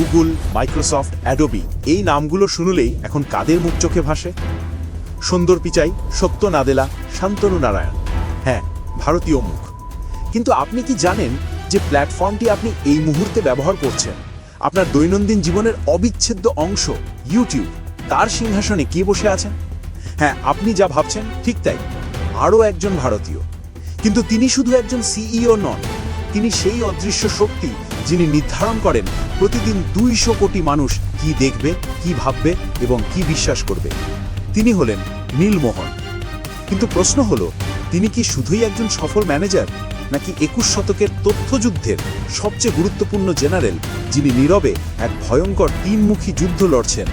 Google, Microsoft, Adobe এই নামগুলো শুনলেই এখন কাদের মুখ চোখে ভাসে? সুন্দর পিচাই সত্য নাদেলা শান্তনু নারায়ণ। হ্যাঁ ভারতীয় মুখ। কিন্তু আপনি কি জানেন যে প্ল্যাটফর্মটি আপনি এই মুহূর্তে ব্যবহার করছেন? আপনার দৈনন্দিন জীবনের অবিচ্ছেদ্য অংশ, ইউটিউব, তার সিংহাসনে কে বসে আছেন? হ্যাঁ আপনি যা ভাবছেন ঠিক তাই, আরও একজন ভারতীয়। কিন্তু তিনি শুধু একজন সিইও নন, তিনি সেই অদৃশ্য শক্তি যিনি নির্ধারণ করেন প্রতিদিন দুইশো কোটি মানুষ কি দেখবে, কি ভাববে এবং কি বিশ্বাস করবে। তিনি হলেন নীলমোহন। কিন্তু প্রশ্ন হলো, তিনি কি শুধুই একজন সফল ম্যানেজার, নাকি একুশ শতকের তথ্যযুদ্ধের সবচেয়ে গুরুত্বপূর্ণ জেনারেল, যিনি নীরবে এক ভয়ঙ্কর তিনমুখী যুদ্ধ লড়ছেন?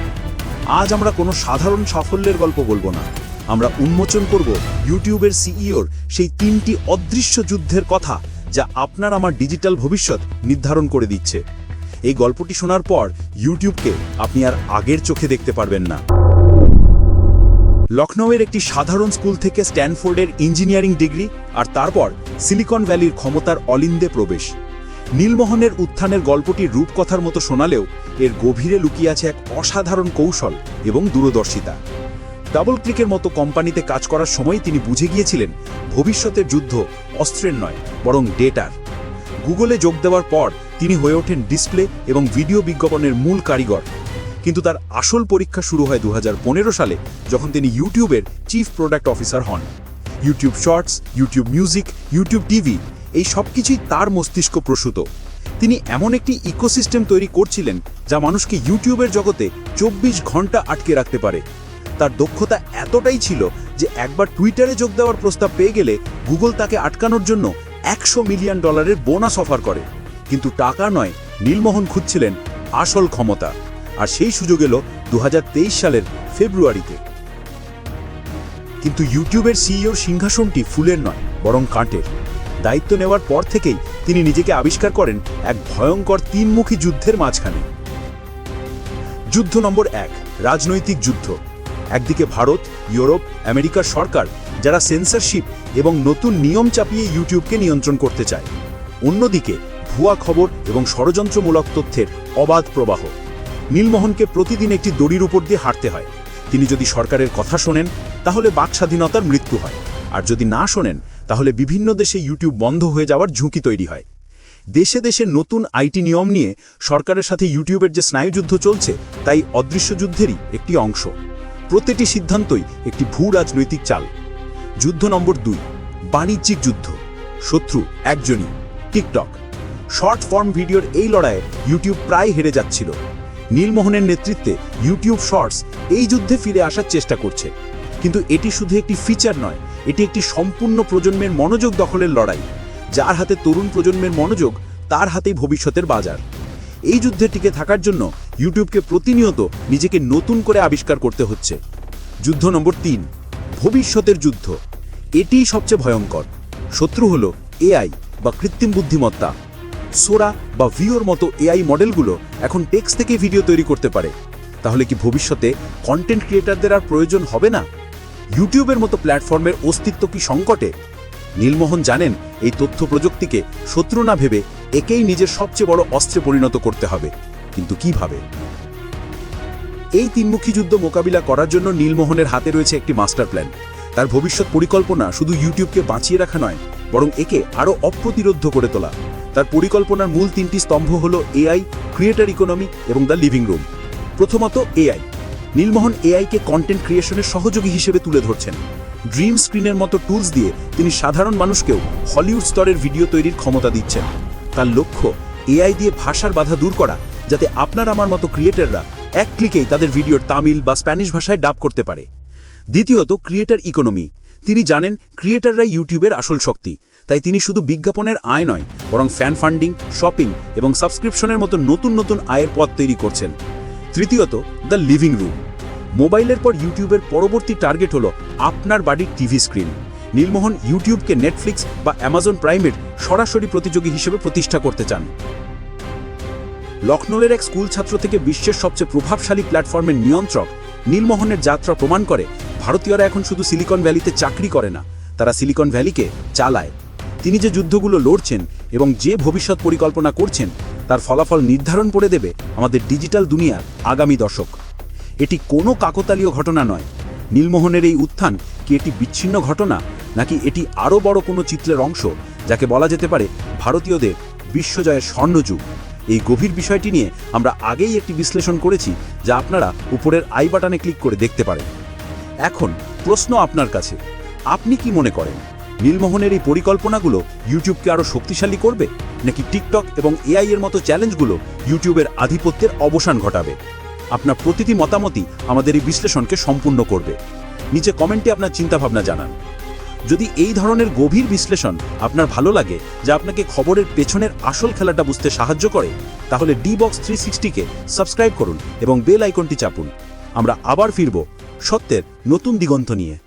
আজ আমরা কোনো সাধারণ সাফল্যের গল্প বলব না। আমরা উন্মোচন করব ইউটিউবের সিইওর সেই তিনটি অদৃশ্য যুদ্ধের কথা যা আপনার আমার ডিজিটাল ভবিষ্যৎ নির্ধারণ করে দিচ্ছে। এই গল্পটি শোনার পর ইউটিউবকে আপনি আর আগের চোখে দেখতে পারবেন না। লখনৌয়ের একটি সাধারণ স্কুল থেকে স্ট্যানফোর্ডের ইঞ্জিনিয়ারিং ডিগ্রি আর তারপর সিলিকন ভ্যালির ক্ষমতার অলিন্দে প্রবেশ। নীলমোহনের উত্থানের গল্পটি রূপকথার মতো শোনালেও এর গভীরে লুকিয়ে আছে এক অসাধারণ কৌশল এবং দূরদর্শিতা। ডাবল ক্লিকের মতো কোম্পানিতে কাজ করার সময় তিনি বুঝে গিয়েছিলেন, ভবিষ্যতের যুদ্ধ অস্ত্রের নয়, বরং ডেটার। গুগলে যোগ দেওয়ার পর তিনি হয়ে ওঠেন ডিসপ্লে এবং ভিডিও বিজ্ঞাপনের মূল কারিগর। কিন্তু তার আসল পরীক্ষা শুরু হয় দু হাজার পনেরো সালে, যখন তিনি ইউটিউবের চিফ প্রোডাক্ট অফিসার হন। YouTube shorts, YouTube music, YouTube TV, এই সব কিছুই তার মস্তিষ্ক প্রসূত। তিনি এমন একটি ইকোসিস্টেম তৈরি করছিলেন যা মানুষকে ইউটিউবের জগতে চব্বিশ ঘণ্টা আটকে রাখতে পারে। তার দক্ষতা এতটাই ছিল যে একবার টুইটারে যোগ দেওয়ার প্রস্তাব পেয়ে গেলে গুগল তাকে আটকানোর জন্য একশো মিলিয়ন ডলারের বোনাস অফার করে। কিন্তু টাকা নয়, নীলমোহন খুঁজছিলেন আসল ক্ষমতা। আর সেই সুযোগ এলো দু হাজার তেইশ সালের ফেব্রুয়ারিতে। কিন্তু ইউটিউবের সিইওর সিংহাসনটি ফুলের নয়, বরং কাঁটের। দায়িত্ব নেওয়ার পর থেকেই তিনি নিজেকে আবিষ্কার করেন এক ভয়ঙ্কর তিনমুখী যুদ্ধের মাঝখানে। যুদ্ধ নম্বর এক, রাজনৈতিক যুদ্ধ। একদিকে ভারত, ইউরোপ, আমেরিকার সরকার, যারা সেন্সরশিপ এবং নতুন নিয়ম চাপিয়ে ইউটিউবকে নিয়ন্ত্রণ করতে চায়। অন্যদিকে, ভুয়া খবর এবং ষড়যন্ত্রমূলক তথ্যের অবাধ প্রবাহ। নীলমোহনকে প্রতিদিন একটি দড়ির উপর দিয়ে হাঁটতে হয়। তিনি যদি সরকারের কথা শোনেন, তাহলে বাক স্বাধীনতার মৃত্যু হয়। আর যদি না শোনেন, তাহলে বিভিন্ন দেশে ইউটিউব বন্ধ হয়ে যাওয়ার ঝুঁকি তৈরি হয়। দেশে দেশে নতুন আইটি নিয়ম নিয়ে সরকারের সাথে ইউটিউবের যে স্নায়ুযুদ্ধ চলছে, তাই অদৃশ্য যুদ্ধেরই একটি অংশ। প্রতিটি সিদ্ধান্তই একটি ভূ রাজনৈতিক চাল। যুদ্ধ নম্বর দুই, বাণিজ্যিক যুদ্ধ। শত্রু একজনই, টিকটক। শর্ট ফর্ম ভিডিওর এই লড়াইয়ে ইউটিউব প্রায় হেরে যাচ্ছিল। নীলমোহনের নেতৃত্বে ইউটিউব শর্টস এই যুদ্ধে ফিরে আসার চেষ্টা করছে। কিন্তু এটি শুধু একটি ফিচার নয়, এটি একটি সম্পূর্ণ প্রজন্মের মনোযোগ দখলের লড়াই, যার হাতে তরুণ প্রজন্মের মনোযোগ তার হাতেই ভবিষ্যতের বাজার। এই যুদ্ধে টিকে থাকার জন্য ইউটিউবকে প্রতিনিয়ত নিজেকে নতুন করে আবিষ্কার করতে হচ্ছে। যুদ্ধ নম্বর তিন, ভবিষ্যতের যুদ্ধ। এটিই সবচেয়ে ভয়ঙ্কর। শত্রু হল এআই বা কৃত্রিম বুদ্ধিমত্তা। সোরা বা ভিওর মতো এআই মডেলগুলো এখন টেক্স থেকে ভিডিও তৈরি করতে পারে। তাহলে কি ভবিষ্যতে কন্টেন্ট ক্রিয়েটারদের আর প্রয়োজন হবে না? ইউটিউবের মতো প্ল্যাটফর্মের অস্তিত্ব কি সংকটে? নীলমোহন জানেন এই তথ্য প্রযুক্তিকে শত্রু না ভেবে একেই নিজের সবচেয়ে বড় অস্ত্রে পরিণত করতে হবে। কিন্তু কীভাবে? এই তিনমুখী যুদ্ধ মোকাবিলা করার জন্য নীলমোহনের হাতে রয়েছে একটি মাস্টার প্ল্যান। তার ভবিষ্যৎ পরিকল্পনা শুধু ইউটিউবকে বাঁচিয়ে রাখা নয়, বরং একে আরও অপ্রতিরোধ্য করে তোলা। তার পরিকল্পনার মূল তিনটি স্তম্ভ হল এআই, ক্রিয়েটার ইকোনমি এবং দ্য লিভিং রুম। প্রথমত এআই। নীলমোহন এআইকে কন্টেন্ট ক্রিয়েশনের সহযোগী হিসেবে তুলে ধরছেন। ড্রিম স্ক্রিনের মতো টুলস দিয়ে তিনি সাধারণ মানুষকেও হলিউড স্তরের ভিডিও তৈরির ক্ষমতা দিচ্ছেন। তার লক্ষ্য, এআই দিয়ে ভাষার বাধা দূর করা, যাতে আপনার আমার মতো ক্রিয়েটাররা এক ক্লিকেই তাদের ভিডিওর তামিল বা স্প্যানিশ ভাষায় ডাব করতে পারে। দ্বিতীয়ত ক্রিয়েটার ইকোনমি তিনি জানেন ক্রিয়েটাররাই ইউটিউবের আসল শক্তি। তাই তিনি শুধু বিজ্ঞাপনের আয় নয়, বরং ফ্যান ফান্ডিং শপিং এবং সাবস্ক্রিপশনের মতো নতুন নতুন আয়ের পথ তৈরি করছেন। তৃতীয়ত দ্য লিভিং রুম মোবাইলের পর ইউটিউবের পরবর্তী টার্গেট হলো আপনার বাড়ির টিভি স্ক্রিন নীলমোহন ইউটিউবকে নেটফ্লিক্স বা অ্যামাজন প্রাইমের সরাসরি প্রতিযোগী হিসেবে প্রতিষ্ঠা করতে চান। লখনৌয়ের এক স্কুল ছাত্র থেকে বিশ্বের সবচেয়ে প্রভাবশালী প্ল্যাটফর্মের নিয়ন্ত্রক নীলমোহনের যাত্রা প্রমাণ করে, ভারতীয়রা এখন শুধু সিলিকন ভ্যালিতে চাকরি করে না, তারা সিলিকন ভ্যালিকে চালায়। তিনি যে যুদ্ধগুলো লড়ছেন এবং যে ভবিষ্যৎ পরিকল্পনা করছেন, তার ফলাফল নির্ধারণ করে দেবে আমাদের ডিজিটাল দুনিয়ার আগামী দশক। এটি কোনো কাকতালীয় ঘটনা নয় নীলমোহনের এই উত্থান কি এটি বিচ্ছিন্ন ঘটনা, নাকি এটি আরও বড় কোনো চিত্রের অংশ, যাকে বলা যেতে পারে ভারতীয়দের বিশ্বজয়ের স্বর্ণযুগ? এই গভীর বিষয়টি নিয়ে আমরা আগেই একটি বিশ্লেষণ করেছি, যা আপনারা উপরের আই বাটনে ক্লিক করে দেখতে পারেন। এখন প্রশ্ন আপনার কাছে, আপনি কি মনে করেন, নীলমোহনের এই পরিকল্পনাগুলো ইউটিউবকে আরও শক্তিশালী করবে, নাকি টিকটক এবং এআই এর মতো চ্যালেঞ্জগুলো ইউটিউবের আধিপত্যের অবসান ঘটাবে? আপনার প্রতিটি মতামতই আমাদের এই বিশ্লেষণকে সম্পূর্ণ করবে। নিচে কমেন্টে আপনার চিন্তাভাবনা জানান। যদি এই ধরনের গভীর বিশ্লেষণ আপনার ভালো লাগে, যা আপনাকে খবরের পেছনের আসল খেলাটা বুঝতে সাহায্য করে, তাহলে ডি বক্স থ্রি সিক্সটিকে সাবস্ক্রাইব করুন এবং বেল আইকনটি চাপুন। আমরা আবার ফিরব সত্যের নতুন দিগন্ত নিয়ে।